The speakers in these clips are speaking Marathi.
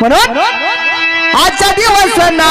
म्हणून आजचा दिवस ना.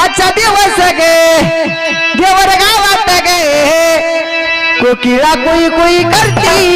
आजचा दिवस गे देवर गावात गे. कोकिळा कुई कुई करती.